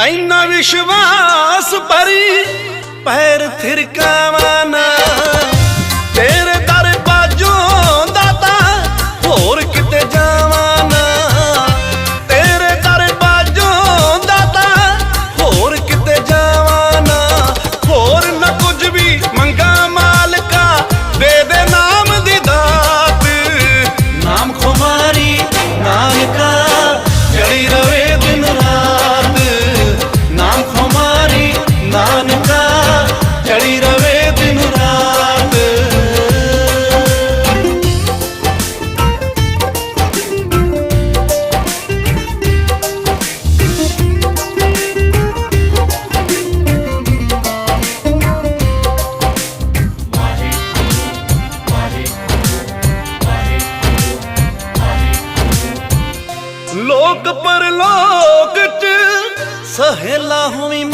ਐਨਾ ਵਿਸ਼ਵਾਸ ਭਰੀ ਪੈਰ ਥਿਰਕਾਵਾ ਚੜੀ ਰਵੇ ਲੋਕ ਚ ਸਹੇਲਾ ਹੋਵੀਂ